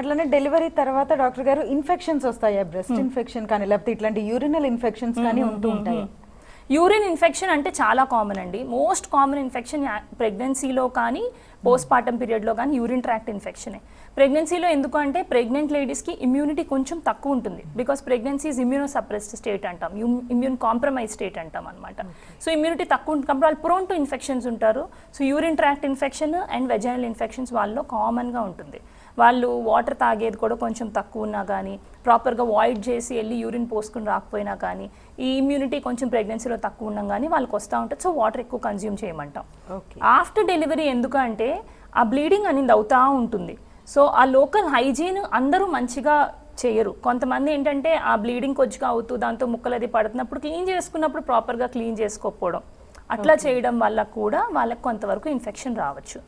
అట్లనే డెలివరీ తర్వాత డాక్టర్ గారు ఇన్ఫెక్షన్స్ వస్తాయా బ్రెస్ట్ ఇన్ఫెక్షన్ కానీ లేకపోతే ఇట్లాంటి యూరినల్ ఇన్ఫెక్షన్స్ కానీ ఉంటూ ఉంటాయి. యూరిన్ ఇన్ఫెక్షన్ అంటే చాలా కామన్ అండి. మోస్ట్ కామన్ ఇన్ఫెక్షన్ ప్రెగ్నెన్సీలో కానీ పోస్ట్ పార్టమ్ పీరియడ్లో కానీ యూరిన్ ట్రాక్ట్ ఇన్ఫెక్షనే ప్రెగ్నెన్సీలో ఎందుకు అంటే ప్రెగ్నెంట్ లేడీస్కి ఇమ్యూనిటీ కొంచెం తక్కువ ఉంటుంది. Because pregnancy is immuno suppressed state అంటాం ఇమ్యూన్ కాంప్రమైజ్ స్టేట్ అంటాం అనమాట సో ఇమ్యూనిటీ తక్కువ ఉంటుంది. కాబట్టి వాళ్ళు ప్రోన్ టు ఇన్ఫెక్షన్స్ ఉంటారు. So urine tract infection and vaginal infections వాళ్ళలో కామన్గా ఉంటుంది. వాళ్ళు వాటర్ తాగేది కూడా కొంచెం తక్కువ ఉన్నా కానీ ప్రాపర్గా వాయిడ్ చేసి వెళ్ళి యూరిన్ పోసుకుని రాకపోయినా కానీ ఈ ఇమ్యూనిటీ కొంచెం ప్రెగ్నెన్సీలో తక్కువ ఉండడం కానీ వాళ్ళకి వస్తూ ఉంటుంది. సో వాటర్ ఎక్కువ కన్జ్యూమ్ చేయమంటాం. ఓకే ఆఫ్టర్ డెలివరీ ఎందుకంటే ఆ బ్లీడింగ్ అనేది అవుతా ఉంటుంది. సో ఆ లోకల్ హైజీన్ అందరూ మంచిగా చేయరు. కొంతమంది ఏంటంటే ఆ బ్లీడింగ్ కొద్దిగా అవుతూ దాంతో ముక్కలు అది పడుతున్నప్పుడు క్లీన్ చేసుకున్నప్పుడు ప్రాపర్గా క్లీన్ చేసుకోకపోవడం. అట్లా చేయడం వల్ల కూడా వాళ్ళకి కొంతవరకు ఇన్ఫెక్షన్ రావచ్చు.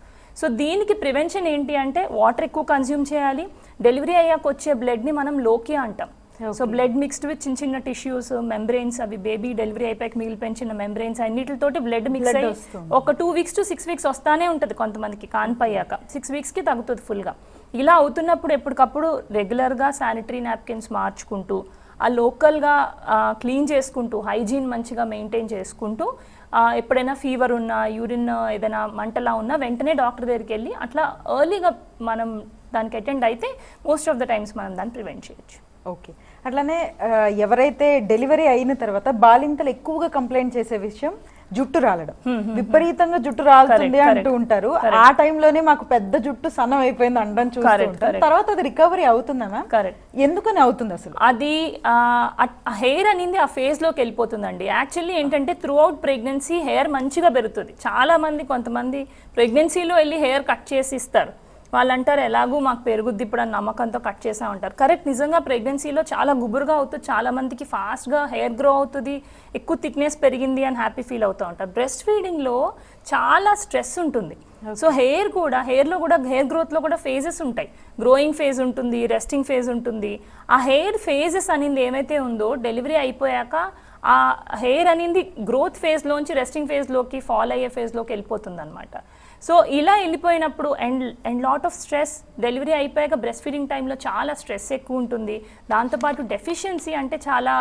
సో దీనికి ప్రివెన్షన్ ఏంటి అంటే వాటర్ ఎక్కువ కన్జ్యూమ్ చేయాలి. డెలివరీ అయ్యాక వచ్చే బ్లడ్ని మనం లోకి అంటాం. సో బ్లడ్ మిక్స్డ్ విత్ చిన్న చిన్న టిష్యూస్ మెంబ్రెయిన్స్ అవి బేబీ డెలివరీ అయిపోయాక మిగిలిపోయిన చిన్న మెంబ్రెయిన్స్ అన్నిటితోటి బ్లడ్ మిక్స్ అయ్యి. ఒక two weeks to six weeks వస్తానే ఉంటుంది కొంతమందికి కాన్పయ్యాక. సిక్స్ వీక్స్కి తగ్గుతుంది ఫుల్గా. ఇలా అవుతున్నప్పుడు ఎప్పటికప్పుడు రెగ్యులర్గా శానిటరీ నాప్కిన్స్ మార్చుకుంటూ ఆ లోకల్గా క్లీన్ చేసుకుంటూ హైజీన్ మంచిగా మెయింటైన్ చేసుకుంటూ ఎప్పుడైనా ఫీవర్ ఉన్నా యూరిన్ ఏదైనా మంటలా ఉన్నా వెంటనే డాక్టర్ దగ్గరికి వెళ్ళి అట్లా ఎర్లీగా మనం దానికి అటెండ్ అయితే మోస్ట్ ఆఫ్ ద టైమ్స్ మనం దాన్ని ప్రివెంట్ చేయొచ్చు. ఓకే. అట్లానే ఎవరైతే డెలివరీ అయిన తర్వాత బాలింతలు ఎక్కువగా కంప్లైంట్ చేసే విషయం జుట్టు రాలడం. విపరీతంగా జుట్టు రాలుతుంది అంటూ. ఉంటారు. ఆ టైంలోనే మాకు పెద్ద జుట్టు సన్నం అయిపోయింది అనడం చూస్తూ Correct, ఉంటారు. correct. తర్వాత అది రికవరీ అవుతుందా మ్యామ్? కరెక్ట్. ఎందుకని అవుతుంది అసలు? అది హెయిర్ అనేది ఆ ఫేజ్లోకి వెళ్ళిపోతుందండి. యాక్చువల్లీ ఏంటంటే త్రూ అవుట్ ప్రెగ్నెన్సీ హెయిర్ మంచిగా పెరుగుతుంది. చాలా మంది కొంతమంది ప్రెగ్నెన్సీలో వెళ్ళి హెయిర్ కట్ చేసి ఇస్తారు. వాళ్ళు అంటారు ఎలాగూ మాకు పెరుగుద్ది ఇప్పుడు అని నమ్మకంతో కట్ చేసా ఉంటారు కరెక్ట్ నిజంగా ప్రెగ్నెన్సీలో చాలా గుబురుగా అవుతుంది చాలా మందికి ఫాస్ట్గా హెయిర్ గ్రో అవుతుంది ఎక్కువ థిక్నెస్ పెరిగింది అని హ్యాపీ ఫీల్ అవుతూ ఉంటారు. బ్రెస్ట్ ఫీడింగ్లో చాలా స్ట్రెస్ ఉంటుంది. సో హెయిర్ కూడా హెయిర్లో కూడా హెయిర్ గ్రోత్లో కూడా ఫేజెస్ ఉంటాయి. గ్రోయింగ్ ఫేజ్ ఉంటుంది రెస్టింగ్ ఫేజ్ ఉంటుంది. ఆ హెయిర్ ఫేజెస్ అనేది ఏమైతే ఉందో డెలివరీ అయిపోయాక ఆ హెయిర్ అనేది గ్రోత్ ఫేజ్లోంచి రెస్టింగ్ ఫేజ్లోకి ఫాల్ అయ్యే ఫేజ్లోకి వెళ్ళిపోతుంది అనమాట సో ఇలా వెళ్ళిపోయినప్పుడు and and lot of stress delivery అయిపోయాక బ్రెస్ట్ ఫీడింగ్ టైంలో చాలా స్ట్రెస్ ఎక్కువ ఉంటుంది. దాంతోపాటు డెఫిషియన్సీ అంటే చాలా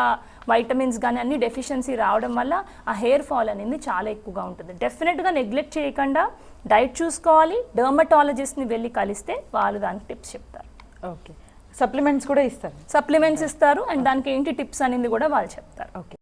వైటమిన్స్ కానీ అన్ని డెఫిషియన్సీ రావడం వల్ల ఆ హెయిర్ ఫాల్ అనేది చాలా ఎక్కువగా ఉంటుంది. డెఫినెట్గా నెగ్లెక్ట్ చేయకుండా డైట్ చూసుకోవాలి. డర్మటాలజిస్ట్ని వెళ్ళి కలిస్తే వాళ్ళు దానికి టిప్స్ చెప్తారు. ఓకే. సప్లిమెంట్స్ కూడా ఇస్తారు. సప్లిమెంట్స్ ఇస్తారు అండ్ దానికి ఏంటి టిప్స్ అనేది కూడా వాళ్ళు చెప్తారు. ఓకే.